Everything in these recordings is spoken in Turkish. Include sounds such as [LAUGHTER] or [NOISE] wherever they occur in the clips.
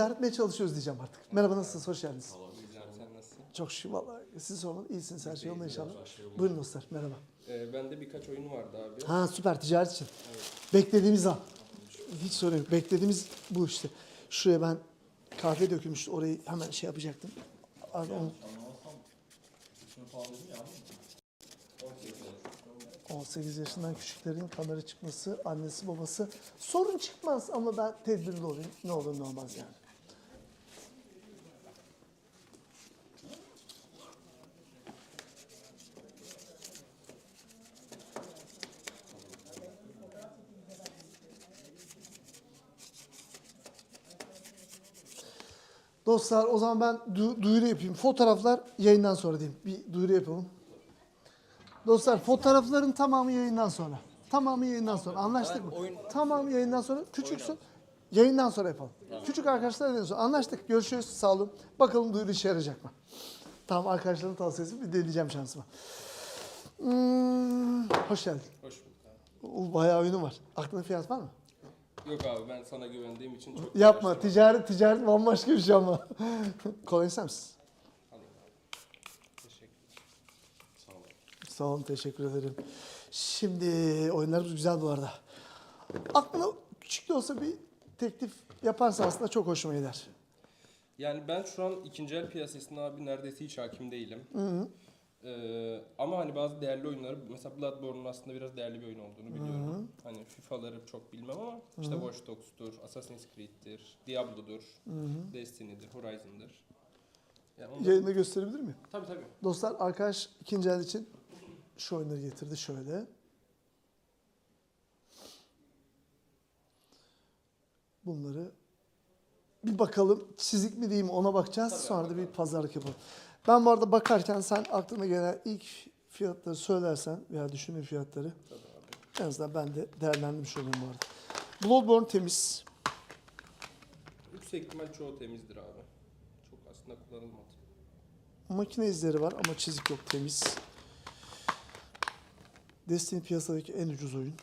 idare etmeye çalışıyoruz diyeceğim artık. Merhaba nasılsınız? Hoş geldiniz. Güzel, sen nasılsın? Çok şükür vallahi. Siz sorun. iyisiniz her şey yolunda inşallah. Buyurun dostlar. Merhaba. Ee, bende birkaç oyun vardı abi. Ha süper ticaret için. Evet. Beklediğimiz an. Hiç sorun yok. Beklediğimiz bu işte. Şuraya ben kahve dökülmüştü. Orayı hemen şey yapacaktım. Abi onu- 18 yaşından küçüklerin kamera çıkması, annesi babası sorun çıkmaz ama ben tedbirli olayım. Ne olur ne olmaz yani. Dostlar o zaman ben du- duyuru yapayım. Fotoğraflar yayından sonra diyeyim. Bir duyuru yapalım. Dostlar fotoğrafların tamamı yayından sonra. Tamamı yayından sonra. Anlaştık mı? Tamamı yayından sonra. Küçüksün. Yayından sonra yapalım. Küçük arkadaşlar yayından sonra. Anlaştık. Görüşürüz. Sağ olun. Bakalım duyuru işe yarayacak mı? Tamam arkadaşların tavsiyesi bir deneyeceğim şansıma. Hmm, hoş geldin. Hoş bulduk bayağı oyunu var. Aklında fiyat var mı? Yok abi ben sana güvendiğim için çok Yapma. Ticaret ticaret bambaşka bir şey ama. [LAUGHS] Kolay ister misin? Teşekkür Sağ olun. Sağ olun, teşekkür ederim. Şimdi oyunlarımız güzel bu arada. Aklına küçük de olsa bir teklif yaparsan aslında çok hoşuma gider. Yani ben şu an ikinci el piyasasına abi neredeyse hiç hakim değilim. Ee, ama hani bazı değerli oyunları mesela Bloodborne'un aslında biraz değerli bir oyun olduğunu biliyorum. Hani FIFA'ları çok bilmem ama işte Watch Dogs'tur, Assassin's Creed'tir, Diablo'dur, Destiny'dir, Horizon'dır. Yani onu- Yayında gösterebilir miyim? Tabii tabii. Dostlar arkadaş ikinci el için şu oyunları getirdi şöyle. Bunları bir bakalım çizik mi mi ona bakacağız. Tabii, Sonra da bir pazarlık yapalım. Ben bu arada bakarken sen aklına gelen ilk fiyatları söylersen veya düşündüğün fiyatları Tabii abi. En azından ben de değerlendirmiş olayım bu arada. Bloodborne temiz. Yüksek ihtimal çoğu temizdir abi. Çok aslında kullanılmadı. Makine izleri var ama çizik yok temiz. Destiny piyasadaki en ucuz oyun.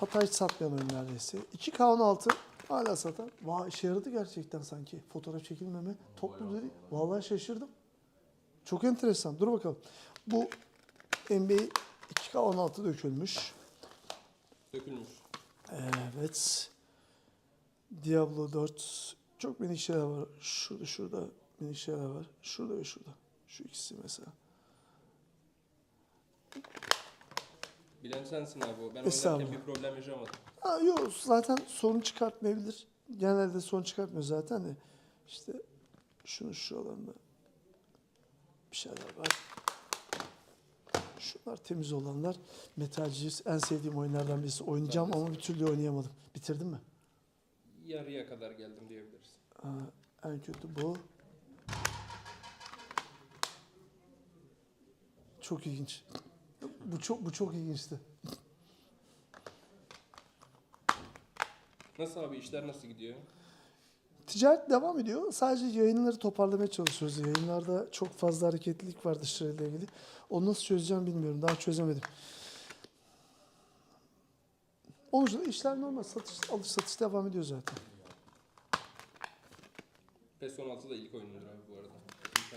Hatta hiç satmayan oyun neredeyse. 2K16 hala satan. Vay işe yaradı gerçekten sanki. Fotoğraf çekilmeme. Toplu deri. Vallahi şaşırdım. Çok enteresan. Dur bakalım. Bu NBA 2K16 dökülmüş. Dökülmüş. Evet. Diablo 4. Çok minik şeyler var. Şurada şurada minik şeyler var. Şurada ve şurada. Şu ikisi mesela. Bilen sensin abi o. Ben Estağfurullah. oynarken bir problem yaşamadım. Ha, yok zaten sorun çıkartmayabilir. Genelde sorun çıkartmıyor zaten de. İşte şunun şuralarında bir şeyler var. Şunlar temiz olanlar. Metal Gear en sevdiğim oyunlardan birisi. Oynayacağım ama bir türlü oynayamadım. Bitirdin mi? Yarıya kadar geldim diyebiliriz. Aa, en kötü bu. Çok ilginç. Bu çok bu çok ilginçti. Nasıl abi işler nasıl gidiyor? Ticaret devam ediyor. Sadece yayınları toparlamaya çalışıyoruz. Yayınlarda çok fazla hareketlilik var dışarıyla ilgili. Onu nasıl çözeceğim bilmiyorum. Daha çözemedim. Onun dışında işler normal. Satış, alış satış devam ediyor zaten. PES 16 da ilk oyunumdur abi bu arada. İlk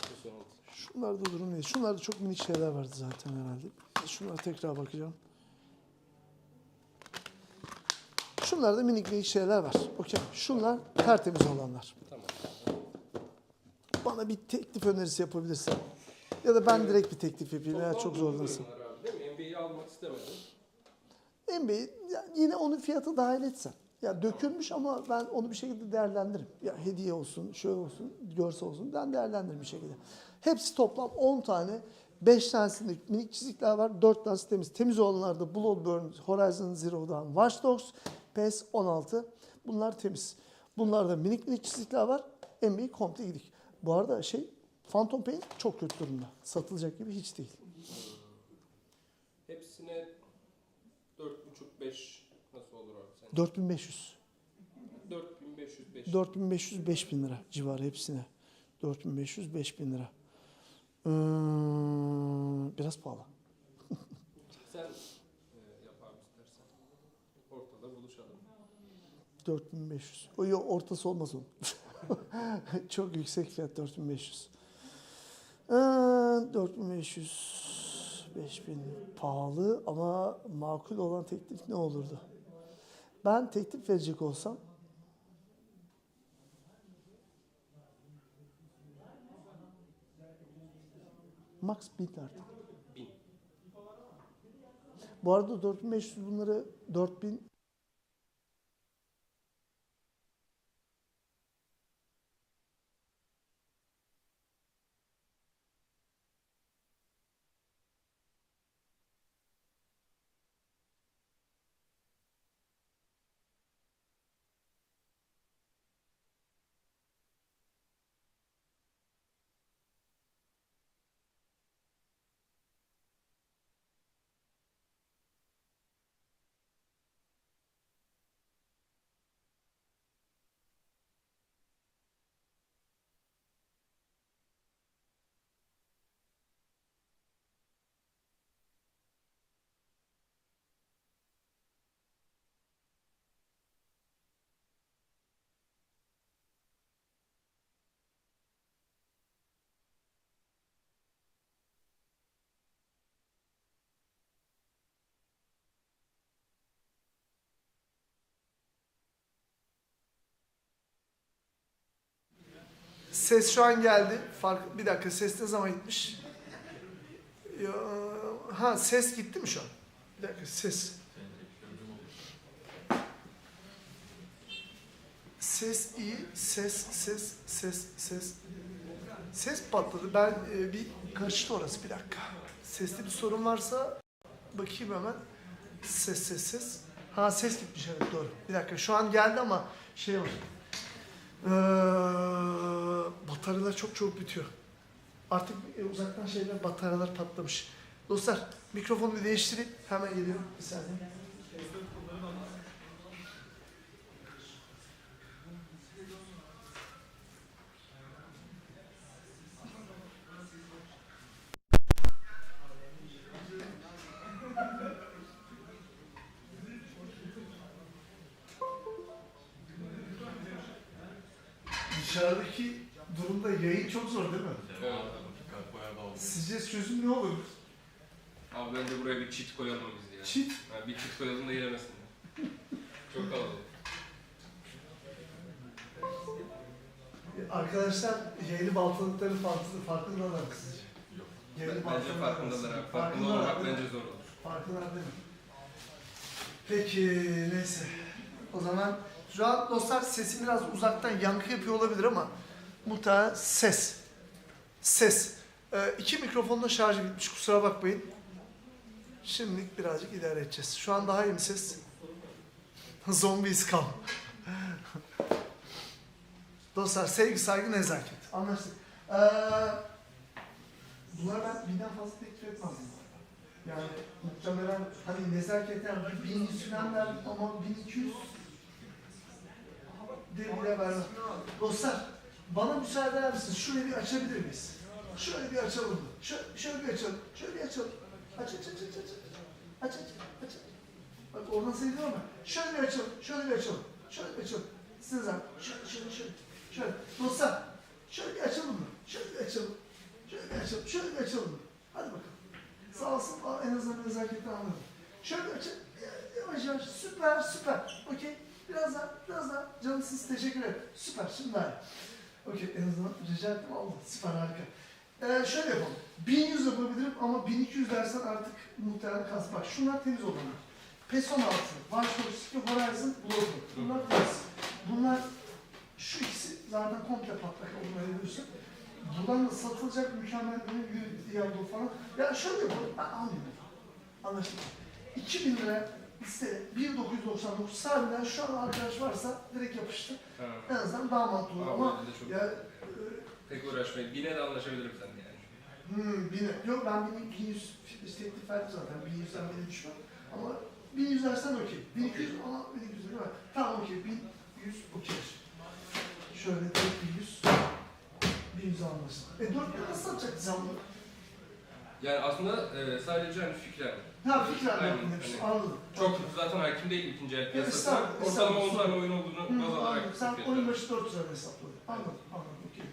PES 16. Şunlarda durum değil. Şunlarda çok minik şeyler vardı zaten herhalde. Şunlara tekrar bakacağım. Şunlarda minik minik şeyler var. Okey. Şunlar tertemiz olanlar. Tamam. Bana bir teklif önerisi yapabilirsen. Ya da ben direkt bir teklif yapayım eğer çok zorlanırsın. Değil mi? NBA'yi almak istemedim. NBA ya yine onun fiyatı dahil etsen. Ya dökülmüş ama ben onu bir şekilde değerlendiririm. Ya hediye olsun, şöyle olsun, görse olsun ben değerlendiririm bir şekilde. Hepsi toplam 10 tane. 5 tanesinde minik çizikler var. 4 tanesi temiz. Temiz olanlar da Bloodborne, Horizon Zero'dan Watch Dogs, PES 16. Bunlar temiz. Bunlarda minik minik çizikler var. NBA komple gidik. Bu arada şey Phantom Pain çok kötü durumda. Satılacak gibi hiç değil. Hepsine 4.5-5 nasıl olur abi sence? 4500. 4505. 4500 5000 lira civarı hepsine. 4500 5000 lira. Ee, biraz pahalı. Sen e, yap abi istersen. Ortada buluşalım. 4500. O yok ortası olmaz onun. [LAUGHS] Çok yüksek fiyat 4500. Ee, 4500 5000 pahalı ama makul olan teklif ne olurdu? Ben teklif verecek olsam max 1000 artık. Bu arada 4500 bunları 4000 Ses şu an geldi. Fark bir dakika ses ne zaman gitmiş? Ha ses gitti mi şu an? Bir dakika ses. Ses iyi. Ses ses ses ses. Ses patladı. Ben e, bir karıştı orası bir dakika. Seste bir sorun varsa bakayım hemen. Ses ses ses. Ha ses gitmiş evet doğru. Bir dakika şu an geldi ama şey var. Ee, bataryalar çok çabuk bitiyor. Artık e, uzaktan şeyler bataryalar patlamış. Dostlar mikrofonu bir değiştireyim. Hemen geliyorum. Bir saniye. Dışarıdaki durumda yayın çok zor değil mi? Evet. Sizce çözüm ne olur? Abi bence buraya bir çit koyalım biz ya. Çit. Ha, bir çit koyalım da yenemesinler. Çok kalabalık. Arkadaşlar yayını baltalıkları farklı, farkındalar mı sizce? Yayını Bence baltalıkları farkındalar abi. Farkında Farkındalar olmak değil mi? bence zor olur. Farklılar değil mi? Peki neyse. O zaman şu an dostlar sesim biraz uzaktan yankı yapıyor olabilir ama muhtemelen ses. Ses. Ee, iki mikrofonda şarjı bitmiş kusura bakmayın. Şimdilik birazcık idare edeceğiz. Şu an daha iyi mi ses? Zombi iskam. [LAUGHS] Dostlar sevgi, saygı, nezaket. Anlaştık. Ee, bunlara ben binden fazla teklif etmezdim. Yani muhtemelen hani nezaketen bir 1100 falan der ama 1200 bile vermem. Dostlar bana müsaade eder misiniz? Şurayı bir açabilir miyiz? Şöyle bir açalım? Şöyle, şöyle bir açalım. Şöyle bir açalım. Aç aç aç aç aç. Aç aç aç. Bak oradan sayılır ama şöyle bir açalım. Şöyle bir açalım. Şöyle bir açalım. Siz abi. Şöyle şöyle şöyle. Şöyle. Dostlar şöyle bir açalım mı? Şöyle bir açalım. Şöyle bir açalım. Şöyle bir açalım mı? Hadi bakalım. Sağ olsun en azından nezaketten anladım. Şöyle açın. Yavaş yavaş. Süper süper. Okey. Biraz daha biraz daha. Canım siz teşekkür ederim. Süper. Şimdi daha iyi. Okey en azından rica ettim oldu. Süper harika. Ee, şöyle yapalım. 1100 yapabilirim ama 1200 dersen artık muhtemelen kas. Bak şunlar temiz olanlar. Peson altı, Watch 2, Horizon, Bloodhound. Bunlar temiz. Bunlar şu ikisi zaten komple patlak biliyorsun. Buradan da satılacak mükemmel bir Diablo falan. Ya şöyle yapalım. Ben almayayım. Anlaştık. 2000 lira liste 1999 sahibinden şu an arkadaş varsa direkt yapıştır. Ha. En azından daha mantıklı olur Abi ama öyle de çok e, pek uğraşmayın. Yine de anlaşabiliriz seninle yani. hmm, bin, yok ben 1100 fitness teklif verdim zaten 1100'den beni düşmem ama 1100 dersen okey 1200 ama 1200 değil mi? Tamam okey 1100 okey. Şöyle 4100 1100 anlaştık. E 4000 nasıl satacaktı sen bunu? Yani aslında e, sadece hani fikren. Ha fikirler Aynen, hepsi. hani Anladım. Çok zaten hakim değil ikinci el piyasasına. estağfurullah, Ortalama 10 estağfurullah. tane oyun olduğunu baz alarak anladım. Sen oyun başı 4 lira hesapladın. Anladım, anladım. Okey.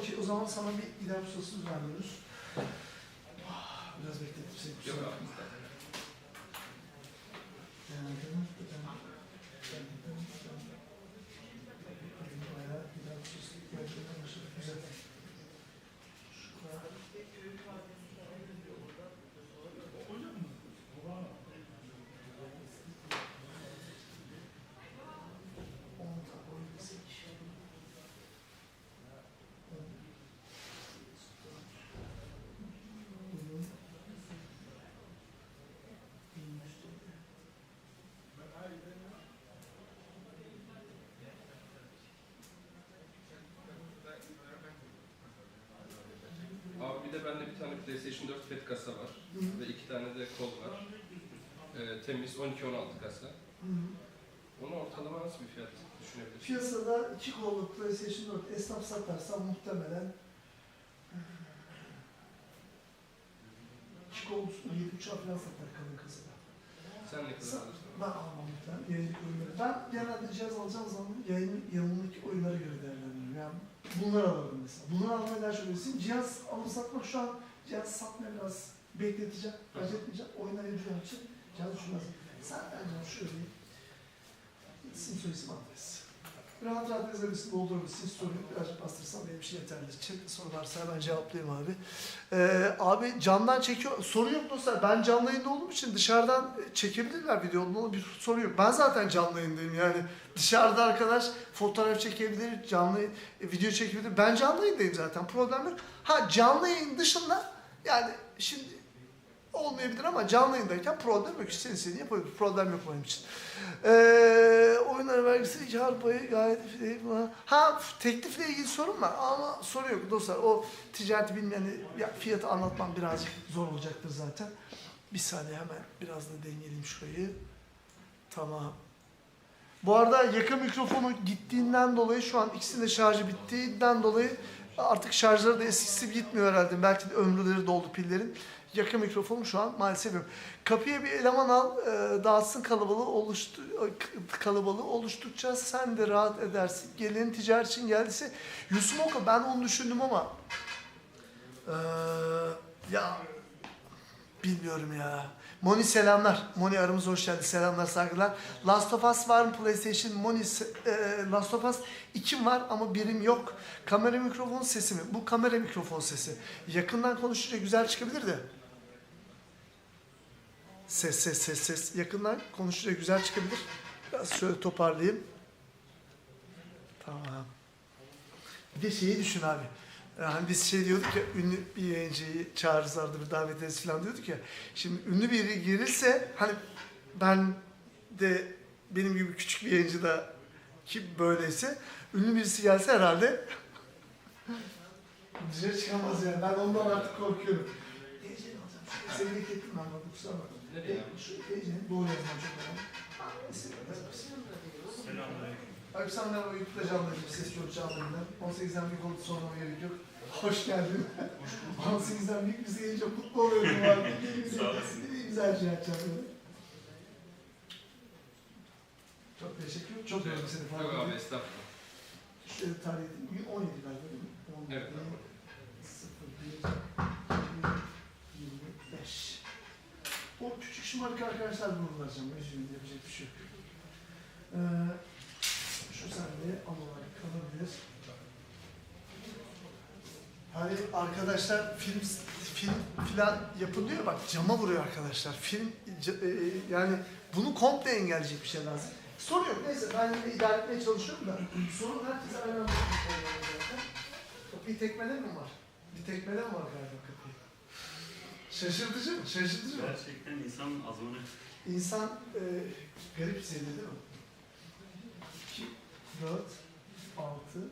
Okey, o zaman sana bir idam sırası düzenliyoruz. Ah, Biraz beklettim seni. Yok kusura abi. bakma. Bayağı idam sırası beklemeye başladık. Güzel. Şu kadar. On tane oyun desek. Bunun bin yüz TL. Abi bir de bende bir tane PlayStation 4 FAT kasa var. Ve iki tane de kol var. E, temiz 12-16 kasa. Onu ortalama nasıl bir fiyat düşünebilirsin? Piyasada iki kollu PlayStation 4 esnaf satarsa muhtemelen iki kollusunu 7.5 falan satar kalın kasada. Sen ne kadar alırsın? Ben almam lütfen yayıncılık oyunları. Ben genelde cihaz alacağım zaman yayın yanındaki oyunlara göre değerlendiriyorum. Yani bunları alırım mesela. Bunları almaya daha çok. Cihaz alıp satmak şu an cihaz satmaya biraz bekleteceğim, acele etmeyeceğim. Oyunlar edeceğim için cihaz düşünmez. Sen bence şöyle isim soy isim adres. Rahat rahat yazabilirsin, doldurabilirsin. Soruyu birazcık bastırsan benim için yeterli. Çek soru varsa hemen cevaplayayım abi. Ee, abi camdan çekiyor. Sorun yok dostlar. Ben canlı yayında olduğum için dışarıdan çekebilirler videonun. Bir sorun yok. Ben zaten canlı yayındayım yani. Dışarıda arkadaş fotoğraf çekebilir, canlı e, video çekebilir. Ben canlı yayındayım zaten. Problem yok. Ha canlı yayın dışında yani şimdi olmayabilir ama canlı yayındayken problem yok. İstediğin istediğini yapabilir. Problem yok benim için. Ee, oyunlar vergisi kar payı gayet ha teklifle ilgili sorun var ama soru yok dostlar. O ticareti bilmeyeni ya fiyatı anlatmam birazcık zor olacaktır zaten. Bir saniye hemen biraz da dengeleyeyim şurayı. Tamam. Bu arada yakın mikrofonu gittiğinden dolayı şu an ikisinin de şarjı bittiğinden dolayı artık şarjları da eskisi gibi gitmiyor herhalde. Belki de ömrüleri doldu pillerin. Yakın mikrofonum şu an maalesef yok. Kapıya bir eleman al, e, dağıtsın kalabalığı oluştu, e, kalabalığı oluştukça sen de rahat edersin. Gelin ticaret için geldiyse Yusuf Oka ben onu düşündüm ama e, ya bilmiyorum ya. Moni selamlar. Moni aramıza hoş geldin. Selamlar, saygılar. Last of Us var mı PlayStation? Moni, e, Last of Us 2 var ama birim yok. Kamera mikrofon sesi mi? Bu kamera mikrofon sesi. Yakından konuşunca güzel çıkabilir de. Ses, ses, ses, ses. Yakından konuşunca güzel çıkabilir. Biraz şöyle toparlayayım. Tamam. Bir de şeyi düşün abi. Yani biz şey diyorduk ya ünlü bir yayıncıyı çağırırız arada bir davet ederiz falan diyorduk ya. Şimdi ünlü biri girirse hani ben de benim gibi küçük bir yayıncı da ki böyleyse ünlü birisi gelse herhalde dışarı çıkamaz yani. Ben ondan artık korkuyorum. Seni ben bak kusura bakma. Şu teyzenin doğru yazmam çok önemli. Neyse, Abi sen o YouTube'da canlıyım, ses çok canlıyım. 18'den büyük oldu sormama gerek yok. Hoş geldin. 18'den büyük bizi gelince mutlu oluyorum abi. [LAUGHS] Sağ olasın. Bir güzel şey yapacağım böyle. Çok teşekkür ederim. Çok yoruldum seni. Yok abi estağfurullah. Şöyle tarih edeyim. Bugün 17 galiba değil mi? 17, Evet. 01, 25. O küçük şımarık arkadaşlar vurulacağım. Üzgünüm yapacak bir şey yok. Ee, şu sende an olarak kalabilir. Hani arkadaşlar film film filan yapılıyor bak cama vuruyor arkadaşlar. Film ca- e, yani bunu komple engelleyecek bir şey lazım. Sorun yok neyse ben yine idare etmeye çalışıyorum da sorun herkese aynı anda. Kapıyı tekmele mi var? Bir tekmele mi var galiba? Şaşırtıcı mı? Şaşırtıcı mı? Gerçekten insan azmanı. İnsan e, garip hissediyor değil mi? 2, 4, 6,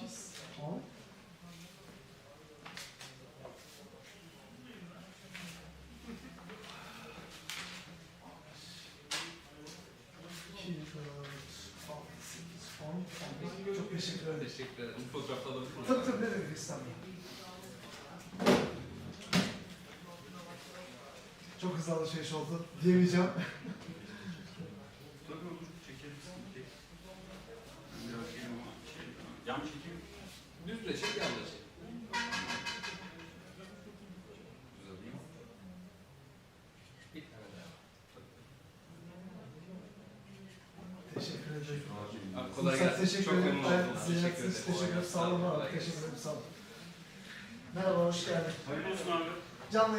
8, 10. İki, dört, altı, sekiz, on, on bir. Çok teşekkür ederim. Teşekkür ederim. Bir fotoğraf da alabilir miyim? Tabii tabii ne demek İstanbul. Çok hızlı alışveriş oldu diyemeyeceğim. Tabii olur. Çekeriz. Biraz şey ama şey. Yan çekeyim. Düz de çek, yan da çek. Düz alayım. Bir tane daha. Teşekkür ederim. Abi kolay Mustafa, gelsin. Teşekkür Çok ederim. memnun Ben oldum. ziyaretiniz Teşekkür ederim. teşekkür ederim. Sağ olun Kolay abi. gelsin. Teşekkür ederim. Sağ olun. Merhaba, hoş geldin. Hayırlı olsun abi. Canlı